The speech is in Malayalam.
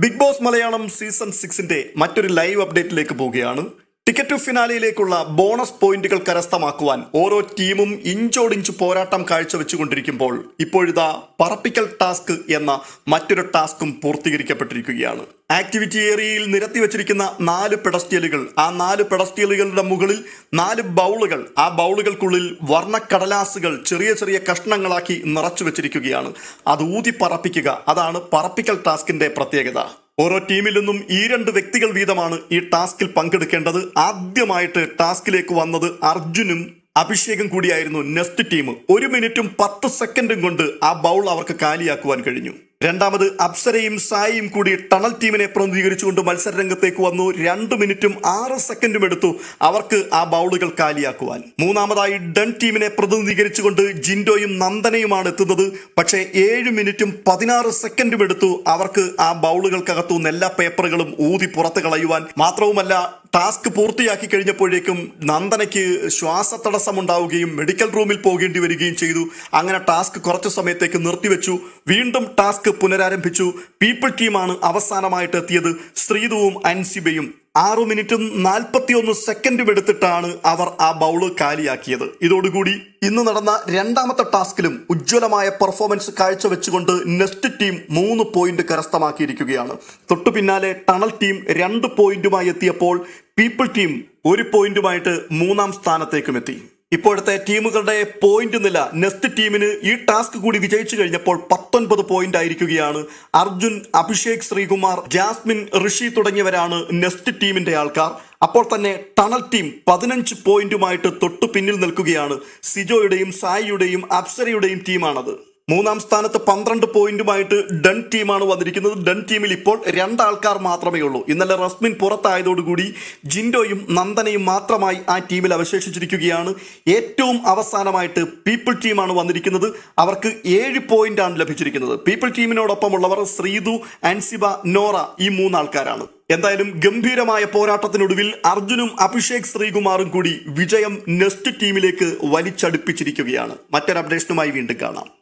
ബിഗ് ബോസ് മലയാളം സീസൺ സിക്സിന്റെ മറ്റൊരു ലൈവ് അപ്ഡേറ്റിലേക്ക് പോവുകയാണ്. ടിക്കറ്റ് ടു ഫിനാലയിലേക്കുള്ള ബോണസ് പോയിന്റുകൾ കരസ്ഥമാക്കുവാൻ ഓരോ ടീമും ഇഞ്ചോടിഞ്ച് പോരാട്ടം കാഴ്ചവെച്ചുകൊണ്ടിരിക്കുമ്പോൾ ഇപ്പോഴിതാ പറപ്പിക്കൽ ടാസ്ക് എന്ന മറ്റൊരു ടാസ്കും പൂർത്തീകരിക്കപ്പെട്ടിരിക്കുകയാണ്. ആക്ടിവിറ്റി ഏരിയയിൽ നിരത്തി വെച്ചിരിക്കുന്ന നാല് പെഡസ്റ്റ്യലുകൾ ആ നാല് പെഡസ്റ്റ്യലുകളുടെ മുകളിൽ നാല് ബൗളുകൾ ആ ബൗളുകൾക്കുള്ളിൽ വർണക്കടലാസുകൾ ചെറിയ ചെറിയ കഷ്ണങ്ങളാക്കി നിറച്ചു വെച്ചിരിക്കുകയാണ് അത് ഊതി പറപ്പിക്കുക അതാണ് പറപ്പിക്കൽ ടാസ്കിന്റെ പ്രത്യേകത. ഓരോ ടീമിൽ നിന്നും ഈ രണ്ട് വ്യക്തികൾ വീതമാണ് ഈ ടാസ്കിൽ പങ്കെടുക്കേണ്ടത്. ആദ്യമായിട്ട് ടാസ്കിലേക്ക് വന്നത് അർജുനും അഭിഷേകം കൂടിയായിരുന്നു നെസ്റ്റ് ടീം ഒരു മിനിറ്റും പത്ത് സെക്കൻഡും കൊണ്ട് ആ ബൗൾ അവർക്ക് കാലിയാക്കുവാൻ കഴിഞ്ഞു. രണ്ടാമത് അപ്സരയും സായിയും കൂടി ടണൽ ടീമിനെ പ്രതിനിധീകരിച്ചുകൊണ്ട് മത്സര രംഗത്തേക്ക് വന്നു. രണ്ട് മിനിറ്റും ആറ് സെക്കൻഡും എടുത്തു അവർക്ക് ആ ബൗളുകൾ കാലിയാക്കുവാൻ. മൂന്നാമതായി ഡൺ ടീമിനെ പ്രതിനിധീകരിച്ചുകൊണ്ട് ജിൻഡോയും നന്ദനയുമാണ് എത്തുന്നത്. പക്ഷേ ഏഴ് മിനിറ്റും പതിനാറ് സെക്കൻഡും എടുത്തു അവർക്ക് ആ ബൗളുകൾക്കകത്തു നിന്ന് എല്ലാ പേപ്പറുകളും ഊതി പുറത്ത് കളയുവാൻ. മാത്രവുമല്ല ടാസ്ക് പൂർത്തിയാക്കി കഴിഞ്ഞപ്പോഴേക്കും നന്ദനയ്ക്ക് ശ്വാസതടസ്സം ഉണ്ടാവുകയും മെഡിക്കൽ റൂമിൽ പോകേണ്ടി വരികയും ചെയ്തു. അങ്ങനെ ടാസ്ക് കുറച്ചു സമയത്തേക്ക് നിർത്തിവെച്ചു. വീണ്ടും ടാസ്ക് പുനരാരംഭിച്ചു. പീപ്പിൾ ടീമാണ് അവസാനമായിട്ട് എത്തിയത് ശ്രീതുവും അൻസിബയും ആറു മിനിറ്റും നാൽപ്പത്തിയൊന്ന് സെക്കൻഡും എടുത്തിട്ടാണ് അവർ ആ ബൗൾ കാലിയാക്കിയത്. ഇതോടുകൂടി ഇന്ന് നടന്ന രണ്ടാമത്തെ ടാസ്കിലും ഉജ്ജ്വലമായ പെർഫോമൻസ് കാഴ്ചവെച്ചുകൊണ്ട് നെസ്റ്റ് ടീം മൂന്ന് പോയിന്റ് കരസ്ഥമാക്കിയിരിക്കുകയാണ്. തൊട്ടു പിന്നാലെ ടണൽ ടീം രണ്ട് പോയിന്റുമായി എത്തിയപ്പോൾ പീപ്പിൾ ടീം ഒരു പോയിന്റുമായിട്ട് മൂന്നാം സ്ഥാനത്തേക്കും എത്തി. ഇപ്പോഴത്തെ ടീമുകളുടെ പോയിന്റ് നില നെസ്റ്റ് ടീമിന് ഈ ടാസ്ക് കൂടി വിജയിച്ചു കഴിഞ്ഞപ്പോൾ പത്തൊൻപത് പോയിന്റ് ആയിരിക്കുകയാണ്. അർജുൻ അഭിഷേക് ശ്രീകുമാർ ജാസ്മിൻ ഋഷി തുടങ്ങിയവരാണ് നെസ്റ്റ് ടീമിന്റെ ആൾക്കാർ. അപ്പോൾ തന്നെ ടണൽ ടീം പതിനഞ്ച് പോയിന്റുമായിട്ട് തൊട്ടു പിന്നിൽ നിൽക്കുകയാണ്. സിജോയുടെയും സായിയുടെയും അപ്സരയുടെയും ടീമാണത്. മൂന്നാം സ്ഥാനത്ത് പന്ത്രണ്ട് പോയിന്റുമായിട്ട് ഡൺ ടീമാണ് വന്നിരിക്കുന്നത്. ഡൺ ടീമിൽ ഇപ്പോൾ രണ്ടാൾക്കാർ മാത്രമേ ഉള്ളൂ. ഇന്നലെ റസ്മിൻ പുറത്തായതോടുകൂടി ജിൻഡോയും നന്ദനയും മാത്രമായി ആ ടീമിൽ അവശേഷിച്ചിരിക്കുകയാണ്. ഏറ്റവും അവസാനമായിട്ട് പീപ്പിൾ ടീമാണ് വന്നിരിക്കുന്നത്. അവർക്ക് ഏഴ് പോയിന്റാണ് ലഭിച്ചിരിക്കുന്നത്. പീപ്പിൾ ടീമിനോടൊപ്പമുള്ളവർ ശ്രീതു ആൻസിബ നോറ ഈ മൂന്നാൾക്കാരാണ്. എന്തായാലും ഗംഭീരമായ പോരാട്ടത്തിനൊടുവിൽ അർജുനും അഭിഷേക് ശ്രീകുമാറും കൂടി വിജയം നെസ്റ്റ് ടീമിലേക്ക് വലിച്ചടുപ്പിച്ചിരിക്കുകയാണ്. മറ്റൊരു അപ്ഡേഷനുമായി വീണ്ടും കാണാം.